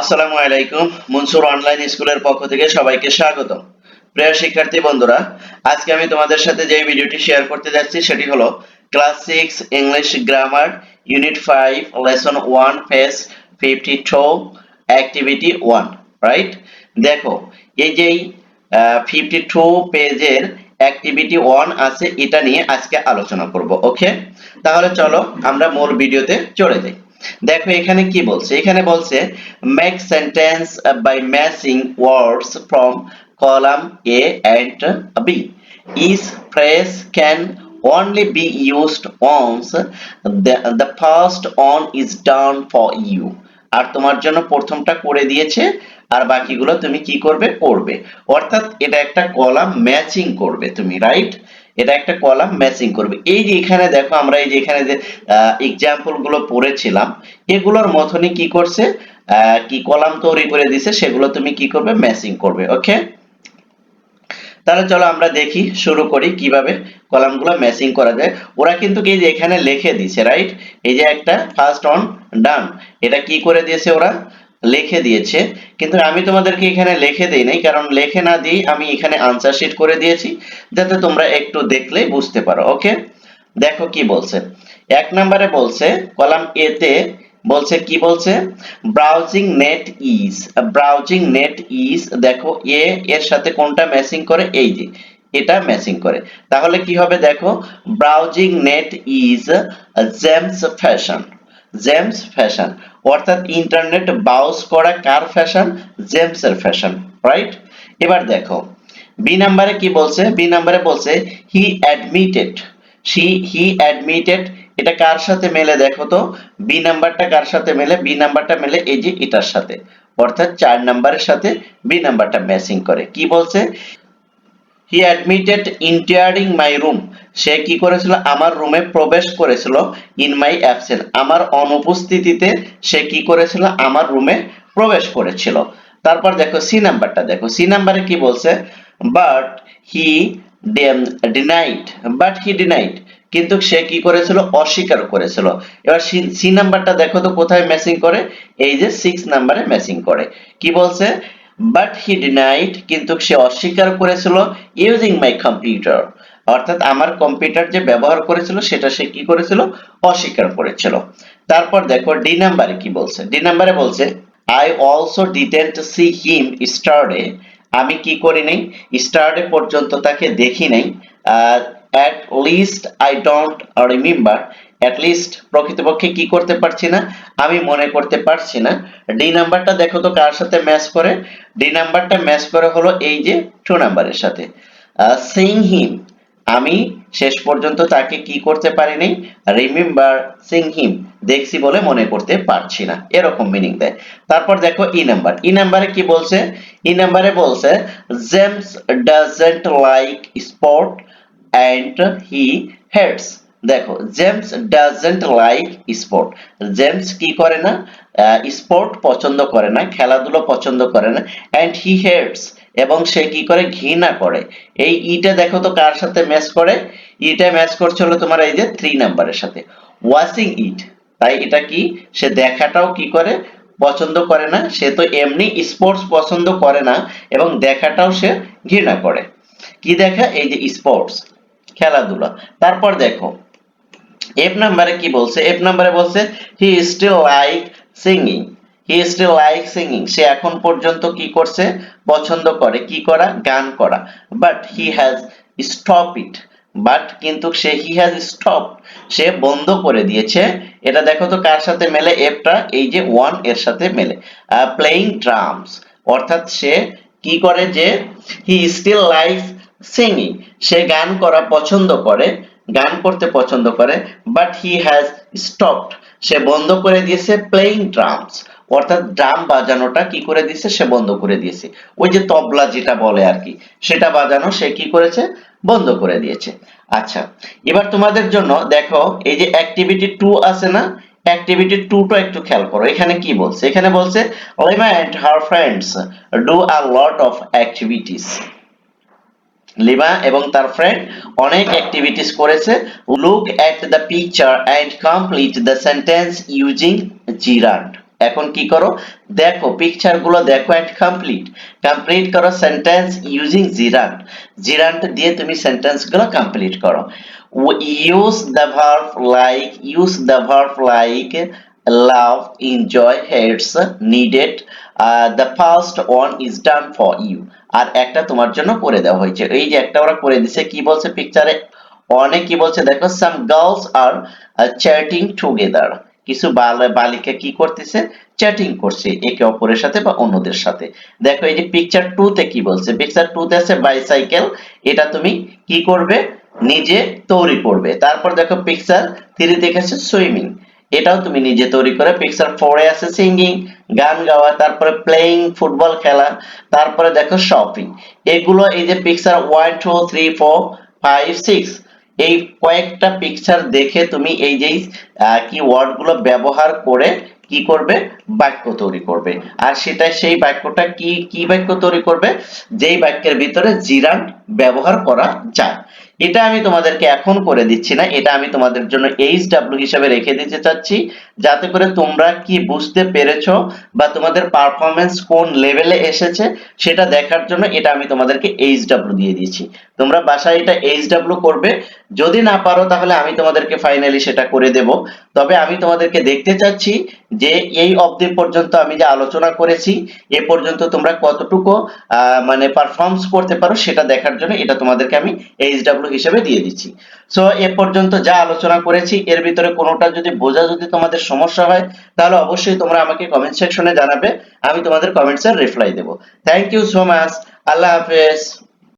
আসসালামু আলাইকুম, মনসুর অনলাইন স্কুলের পক্ষ থেকে সবাইকে স্বাগত প্রিয় শিক্ষার্থী বন্ধুরা, আজকে আমি তোমাদের সাথে যে ভিডিওটি শেয়ার করতে যাচ্ছি সেটি হলো class six English grammar unit five lesson one page fifty two activity one right দেখো, এই যেই ফিফটি টু পেজের অ্যাক্টিভিটি ওয়ান আছে, এটা নিয়ে আজকে আলোচনা করব ওকে তাহলে চলো আমরা মূল ভিডিওতে চলে যাই। দেখো এখানে কি বলছে? এখানে বলছে make sentence by matching words from column A and B is phrase can only be used once. The, the first is done for you. আর তোমার জন্য প্রথমটা করে দিয়েছে আর বাকিগুলো তুমি কি করবে? করবে। অর্থাৎ এটা একটা কলাম ম্যাচিং করবে তুমি রাইট এটা একটা কলাম ম্যাচিং করবে। এই যে এখানে দেখো আমরা এই যে এখানে যে এক্সাম্পলগুলো পড়েছিলাম, এগুলোর মতনই কি করছে? কি কলাম তৈরি করে দিছে, সেগুলো তুমি কি করবে? ম্যাচিং করবে ওকে তাহলে চলো আমরা দেখি, শুরু করি কীভাবে কলামগুলো ম্যাচিং করা যায়। ওরা কিন্তু এই যে এখানে লিখে দিয়েছে রাইট এই যে একটা ফার্স্ট অন ডান এটা কি করে দিয়েছে ওরা? লিখে দিয়েছে। কিন্তু আমি তোমাদেরকে এখানে লিখে দেই নাই, কারণ লিখে না দিই আমি এখানে আনসার শিট করে দিয়েছি, যাতে তোমরা একটু দেখলে বুঝতে পারো, ওকে? দেখো কি বলছে। এক নম্বরে বলছে, কলাম এ তে বলছে, কি বলছে? Browsing net is browsing net is দেখো, এ, এর সাথে কোনটা ম্যাচিং করে? এই যে, এটা ম্যাচিং করে। তাহলে কি হবে দেখো? Browsing net is James fashion James fashion, অর্থাৎ ইন্টারনেট ব্রাউজ করা কার ফ্যাশন জেমসের ফ্যাশন রাইট এবার দেখো বি নাম্বারে কি বলছে? বি নাম্বারে বলছে he admitted see he admitted এটা কার সাথে মেলে দেখো তো? বি নাম্বারটা কার সাথে মেলে? বি নাম্বারটা মেলে এই যে এটার সাথে, অর্থাৎ চার নাম্বারের সাথে বি নাম্বারটা ম্যাচিং করে। কি বলছে? He admitted entering my room সে কি করেছিল? আমার রুমে প্রবেশ করেছিল ইন মাই অ্যাবসেন্ট আমার অনুপস্থিতিতে সে কি করেছিল? আমার রুমে প্রবেশ করেছিল। তারপর দেখো সি নাম্বারটা দেখো। সি নাম্বারে কি বলছে? But he denied but he denied কিন্তু সে কি করেছিল? অস্বীকার করেছিল। এবার সি নাম্বারটা দেখো তো কোথায় ম্যাচিং করে? এই যে সিক্স নাম্বারে ম্যাচিং করে। কি বলছে? বাট হি ডিনাইড কিন্তু সে অস্বীকার করেছিল ইউজিং মাই কম্পিউটার অর্থাৎ আমার কম্পিউটার যে ব্যবহার করেছিল, সেটা সে কি করেছিল? অস্বীকার করেছিল। তারপর দেখো ডি নাম্বারে কি বলছে? ডি নাম্বারে বলছে I also didn't see him yesterday আমি কি করি নাই? স্টারডে পর্যন্ত তাকে দেখি নাই। At least I don't remember at least প্রকৃতপক্ষে কি করতে পারছি না? আমি মনে করতে পারছি না। ডি নাম্বারটা দেখো তো কার সাথে ম্যাচ করে? ডি নাম্বারটা ম্যাচ করে হলো এই যে টু নাম্বারের সাথে। সিং হিম আমি শেষ পর্যন্ত তাকে কি করতে পারিনি? রিমেম্বার সিং হিম দেখছি বলে মনে করতে পারছি না। এরকম মিনিং দেয়। তারপর দেখো ই নাম্বার ই নাম্বারে কি বলছে? ই নাম্বারে বলছে James doesn't like sport and he hates দেখো James doesn't like sport James কি করে না? স্পোর্ট পছন্দ করে না, খেলাধুলো পছন্দ করে না অ্যান্ড হি হেটস এবং সে কি করে? ঘৃণা করে। এই ইটা দেখো তো কার সাথে ম্যাচ করে? ইটা ম্যাচ করছিল তোমার এই যে থ্রি নাম্বারের সাথে। ওয়াচিং ইট তাই এটা কি? সে দেখাটাও কি করে? পছন্দ করে না, সে তো এমনি স্পোর্টস পছন্দ করে না, এবং দেখাটাও সে ঘৃণা করে। কি দেখা? এই যে স্পোর্টস খেলাধুলা। তারপর দেখো এফ নাম্বারে কি বলছে? এফ নাম্বারে বলছে he still like singing he still like singing সে এখন পর্যন্ত কি করছে? পছন্দ করে। কি করা? গান করা। But he has stop it but কিন্তু সে হি হ্যাজ স্টপ সে বন্ধ করে দিয়েছে। এটা দেখো তো কার সাথে মেলে? এফটা এই যে ওয়ানের সাথে মেলে। প্লেইং ড্রামস অর্থাৎ সে কি করে যে হি স্টিল লাইক সিঙ্গিং সে গান করা পছন্দ করে। গান করতে পছন্দ করে বাট হি হ্যাজ স্টপড সে বন্ধ করে দিয়েছে প্লেইং ড্রামস অর্থাৎ ড্রাম বাজানোটা কি করে দিয়েছে? সে বন্ধ করে দিয়েছে। ওই যে তবলা যেটা বলে আর কি, সেটা বাজানো সে কি করেছে? বন্ধ করে দিয়েছে। আচ্ছা এবার তোমাদের জন্য দেখো, এই যে অ্যাক্টিভিটি টু আছে না? অ্যাক্টিভিটি টুটা একটু খেয়াল করো। এখানে কি বলছে? এখানে বলছে Lima and her friends do a lot of activities Lima এবং তার ফ্রেন্ড অনেক অ্যাক্টিভিটিস করেছে। Look at the picture and complete the sentence using gerund এখন কি করো? দেখো পিকচারগুলো দেখো এন্ড কমপ্লিট কমপ্লিট করো সেন্টেন্স ইউজিং জিরান্ট জিরান্ট দিয়ে তুমি সেন্টেন্সগুলো কমপ্লিট করো। Use the verb like use the verb like love enjoy hates needed the first one is done for you আর একটা তোমার জন্য করে দেওয়া হয়েছে। এই যে একটা ওরা করে দিছে, কি বলছে পিকচারে অনেক কি বলছে, দেখো some girls are chatting together কিছু বাল- বালিকা কি করতেছে? চ্যাটিং করছে একে অপরের সাথে বা অন্যদের সাথে। দেখো, এই যে পিকচার টু তে কি বলছে? পিকচার টু তে আছে বাইসাইকেল এটা তুমি কি করবে? নিজে তৈরি করবে। তারপর দেখো পিকচার থ্রি দেখেছে সুইমিং এটাও তুমি নিজে তৈরি করে পিকচার ফোরে আছে সিঙ্গিং গান গাওয়া, তারপরে প্লেইং ফুটবল খেলা, তারপরে দেখো শপিং এগুলো এই যে picture one two three four five six এই কয়েকটা পিকচার দেখে তুমি এই যে কি ওয়ার্ডগুলো ব্যবহার করে কি করবে? বাক্য তৈরি করবে। আর সেটা সেই বাক্যটা কি কি বাক্য তৈরি করবে? যেই বাক্যের ভিতরে জিরান ব্যবহার করা যায়। এটা আমি তোমাদেরকে এখন করে দিচ্ছি না, এটা আমি তোমাদের জন্য এইচ ডাব্লিউ হিসেবে রেখে দিতে চাচ্ছি, যাতে করে তোমরা কি বুঝতে পেরেছ বা তোমাদের পারফরমেন্স কোন লেভেলে এসেছে সেটা দেখার জন্য এটা আমি তোমাদেরকে এইচ ডাব্লিউ দিয়ে দিয়েছি তোমরা বাসায় এটা এইচ ডাব্লিউ করবে, যদি না পারো তাহলে আমি তোমাদেরকে ফাইনালি সেটা করে দেব। তবে আমি তোমাদেরকে দেখতে চাচ্ছি যে এই অবধি পর্যন্ত আমি যে আলোচনা করেছি, এ পর্যন্ত তোমরা কতটুকু মানে পারফর্মস করতে পারো সেটা দেখার জন্য এটা তোমাদেরকে আমি এইচ ডাব্লিউ হিসেবে দিয়ে দিচ্ছি। সো এ পর্যন্ত যা আলোচনা করেছি, এর ভিতরে কোনোটা যদি বোঝা যদি তোমাদের সমস্যা হয়, তাহলে অবশ্যই তোমরা আমাকে কমেন্ট সেকশনে জানাবে, আমি তোমাদের কমেন্টসের রিপ্লাই দেবো। থ্যাংক ইউ সো মাচ আল্লাহ হাফেজ।